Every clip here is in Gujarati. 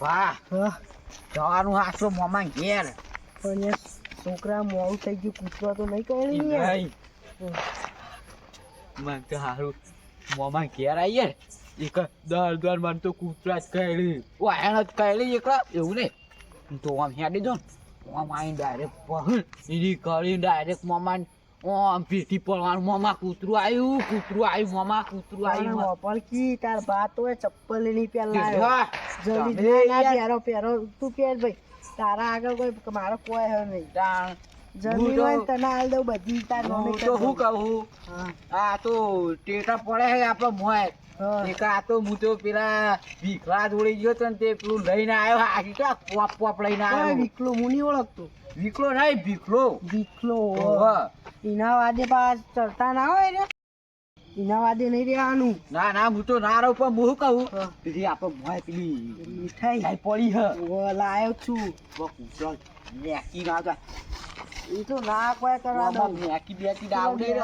વાહ. જવાનું હાસો મોમાં ઘેર. પણ છોકરા મોડું થઈ ગયું કૂતરો તો નહીં કહે નહીં. મને તો હારું. મોમાં ઘેર આવીએ. એક દર દર મને તો કૂતરા જ કહેલી. વાયણ જ કહેલી એકલા એવું ને તો આમ હેડી દો ને. આમ આવીને ડાયરેક્ટ પહલ એની કરી ડાયરેક્ટ મોમાં આમ ભેટી પડવાનું મોમાં કૂતરું આવ્યું કૂતરું આવ્યું મોમાં કૂતરું તારે આવ્યું વાપરકી તાર બાત હોય ચપ્પલની પહેલા જલ્દી પહેરો પહેરો તું પહેર ભાઈ તારા આગળ કોઈ મારો કોઈ હે નહીં. જમીન હોય તને દઉં બધી તાર હું તો શું કહું આ તો ટેટા પડે છે આપણો મોય હા. એક આ તો હું તો પેલા ભીખરા જોડે ગયો તો ને તે પેલું લઈને આવ્યો. આખી તો પોપ પોપ લઈને આવ્યો. વિકલો હું નહીં ઓળખતો. વિકલો નહીં ભીખલો. ઓહો. એના વાદે પાસ ચડતા ના હોય ને? એના વાદે નહીં રહેવાનું. ના ના હું તો ના રહું પણ હું કહું? પછી પેલી આપણે મોય પેલી મીઠાઈ લાઈ પડી હે. ઓ, લાયો છું. કૂતરો મેકી ના જા. એ તો ના કોઈ કરવા દો મેકી બેકી ડાવડે બે રે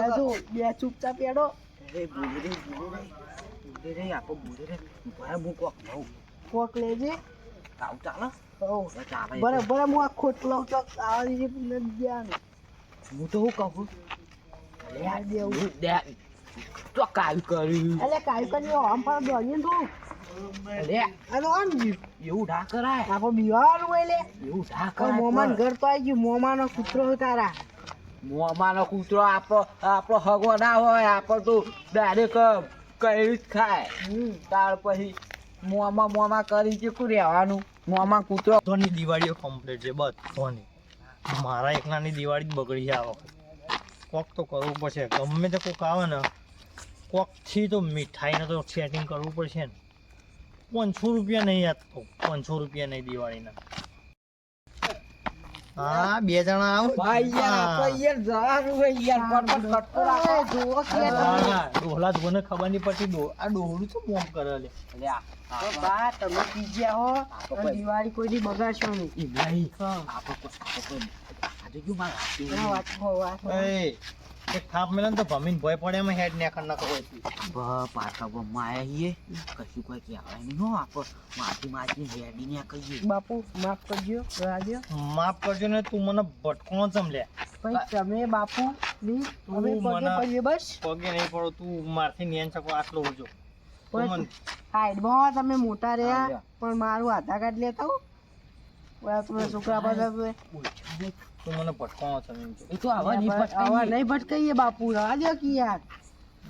બે ચૂપચાપ એડો રે બોલે રે બોલે રે આપણે બોલે રે. ભાઈ હું કોક લઉં. કોક લેજે. આવું ચાલે? હવે બરાબર હું આ ખોટલો તો આવી દીધી ગયા હું તો હું કહું? યાર દેવું. તો કાલ કર્યું અલે કાઈ કરી આમ પણ દોડીને તું લે આ તો આમ એવું ના કરાય આપણે બીવાનું હોય લે એવું ના કરાય મોમાન ઘર તો આવી ગયું મોમાનો કૂતરો તારા મોમાનો કૂતરો આપણો આપણો હગો ના હોય આપણો તો ડાયરેક્ટ કઈ જ ખાય હમ ત્યાર પછી મોમાં મોમાં કરી ચીકું રહેવાનું મોમાં કૂતરો ધોની દિવાળીઓ કમ્પ્લીટ છે બસ ધોની મારા એકલાની દિવાળી જ બગડી છે આ વખત. કોક તો કરવું પડશે. ગમે તે કોક આવે ને કોકથી તો મીઠાઈને તો સેટિંગ કરવું પડશે ને. પાંચસો રૂપિયા નહીં યાદ તો પાંચસો રૂપિયા નહીં દિવાળીના. હા બે જણા આવો. ભાઈ યાર આપણે યાર જવાનું હોય યાર ફટફટ ખટકો રાખો. એ જુઓ કે હા, ડોહલા જોને ખબર નહીં પડતી ડો આ ડોહલું તો મોમ કરે લે. લે આ, તો બા તમે પીજ્યા હો. કોઈ- દિવાળી કોઈ દી બગાડશો નહીં. નહીં આપણે કોઈ- આજે જો મારા વાત થાપ મેલે તો ભમીન ભય પડે એમાં હેડ ને કર નાખો હોય બ- પાછા ગમમાં આયા છીએ. કશું કોઈ કહેવાય નહીં હો આપણે માથી માથી રેડીને કહીએ બાપુ માફ કરજો રાજ્ય. માફ કરજો ને તું મને ભટકો ચમ લે પણ તમે બાપુ પ્લીઝ તું અમે પગે પડીએ બસ. પગે નહીં પડો તું મારથી નેન શકો આટલો હોજો તું. મને તમે મોટા રહ્યા પણ મારું આધાર કાર્ડ લેતા હો ઓલા તમે છોકરા બધા તું મને એમ કે એ તો આવા નહીં આવા. નહીં ભટકાઈએ બાપુ રાજ્ય કી યાર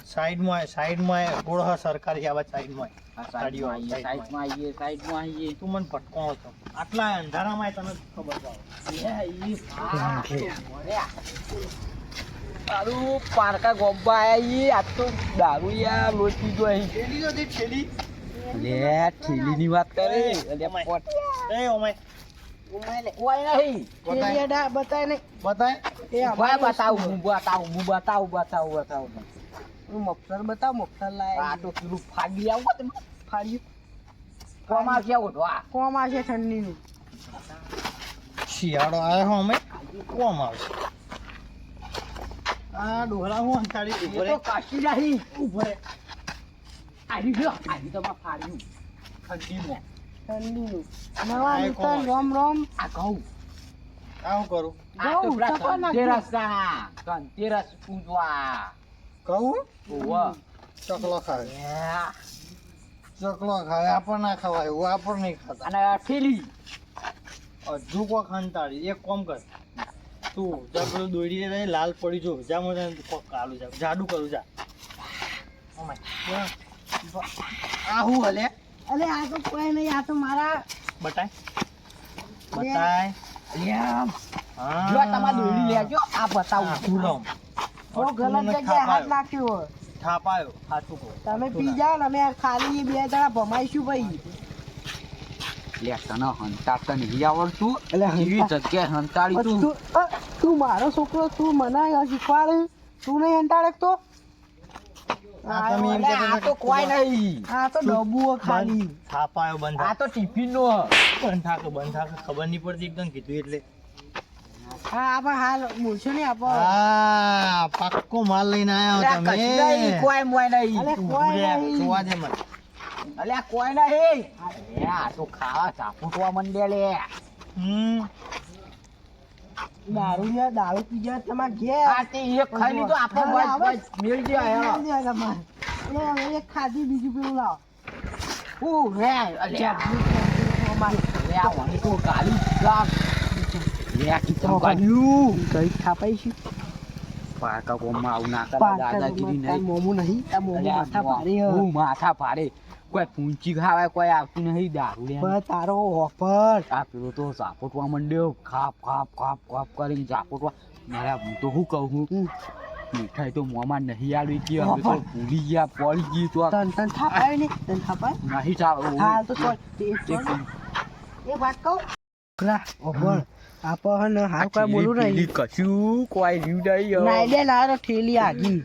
સાઈડમાં આય, સાઈડમાં આય. રોડ હા સરકારી આવા સાઈડમાં આય. સાઈડમાં આવીએ, સાઈડમાં આવીએ, સાઈડમાં આવીએ. તું મને ભટકોણો છો આટલા અંધારામાં તને ખબર પડે. તારું પારકા ગોબ્બા આયા આ તો દારૂ યાર લોચી જો અહીં. લે, ઠેલીની વાત કરે. લે, ઓમાય. પોટ. એ મફસર બતાવ મફસર લાય. તો પેલું ફાડી આવું હોત ને, ફાડ્યું કોમાં કેવું હતું, આ. કોમ આવશે ઠંડીનું? શિયાળો આવ્યો હો અમે. કોમ આવશે આ ડોહલા હું અંતાડી ઊભો એ રે તો કશી નહીં. ઊભો રહે. આડી ગયો, આવી તો માં ફાડ્યું. ઠંડીમાં. ઠંડીનું નવા નૂતન રોમ રોમ. આ ઘઉં. આ હું કરું? ઘઉં, પેલા ચપા ધનતેરસ. પૂજવા. કહું ઓવા. ચકલો ખાય. ચકલો ખાય. આપણ ના ખવાય. હું આપણ નહીં ખાતા. અને આ થેલી. હજુ કોક એક કોમ કર. તું જા પેલું દોડી લાલ પડી જો. જા મને કાલું જા જાડુ કરું. જા. આ હું હલે? અરે આ તો કોઈ નહીં આ તો મારા બટાય બટાય લ્યા. જો તમારે દોડી લેજો આ બતાવું. ગુલામ. બહુ ગલત જગ્યાએ હાથ નાખ્યો થાપાયો હાથું કો તમે પી જાઓ ને અમે ખાલી બે જણા ભમાઈશું ભાઈ. લે તને હંતાડતા નહીં. આવડતું એટલે એવી જગ્યાએ હંતાડી તું. તું મારો છોકરો તું મને શીખવાડે. તું નહીં અંટાડે તો? આ તમે એમ કહેતા આ તો કોઈ નહીં. આ તો ડબ્બુ ખાલી. થાપાયો બંધ આ તો ટિફિન નો બંધ થાકે બંધ થાકે ખબર નહીં પડતી એકદમ કીધું એટલે. હા આપણે હાલ મૂળશો નહીં આપો. હા પાક્કો માલ લઈને આવ્યો તમે. કોઈ મોય નહીં. અલે કોઈ નહીં. જોવા દે મને. અલ્યા કોઈ નહીં. આ તો ખાવા ચાપૂટવા મંડે લે. હમ. દારૂ યાર દારૂ પી જાય તમાર ઘેર આ તે એક ખાઈ લીધો આપો બસ મેલ જે આયા તમારે. લે, એક ખાધી બીજું પેલું લાવ. ઓ રે અલ્યા અમારે. લે આ તો ગાલી ગામ લે આ કીધું કાલ્યું કઈ થાપાઈ છે? પાકા કોમમાં આવું ના કરે દાદાગીરી નહીં. મોમું નહીં આ મોમું માથા ભારે. હું માથા ભારે. કોઈ પૂંચી ખાવાય કોઈ આવતું નહીં દારૂ લે તારો ઓફર. આ પેલો તો ઝાપોટવા માંડ્યો. ખાપ ખાપ ખાપ ખાપ કરીને ઝાપોટવા. મારા હું તો શું કહું હું મીઠાઈ તો મોમાં નહીં આવી ગઈ હવે તો ભૂલી ગયા પડી ગઈ તો તન તન થાપાય ને તન થાપાય? નહીં થાપ. હા તો ચાલ એક વાત કહું? ઓફર આપણ હાલ કોઈ બોલું નહીં. કશું કોઈ નહીં ના. લે ના ઠેલી આગી.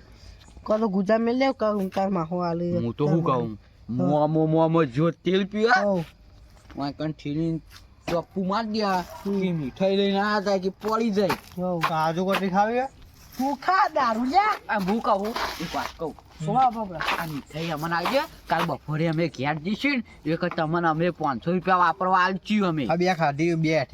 ગુજા કહું તાર માહો આલે. હું તો શું કહું? મોમો મોમો જો તેલ પીવા વાંય કણ ઠીલી ચોપ્પુ માર દ્યા કે મીઠાઈ લઈને આ થાય કે પડી જાય. કાજુ કતરી ખાવી? તું ખા દારૂ લે આ હું કહું એક વાત કહું. સોવા બાપડા આ મીઠાઈ અમને આવી ગયા. કાલ બપોરે અમે ઘેર જઈશું ને એક તમને અમે પાંચસો રૂપિયા વાપરવા આલચ્યું અમે. આ બે ખાધી બે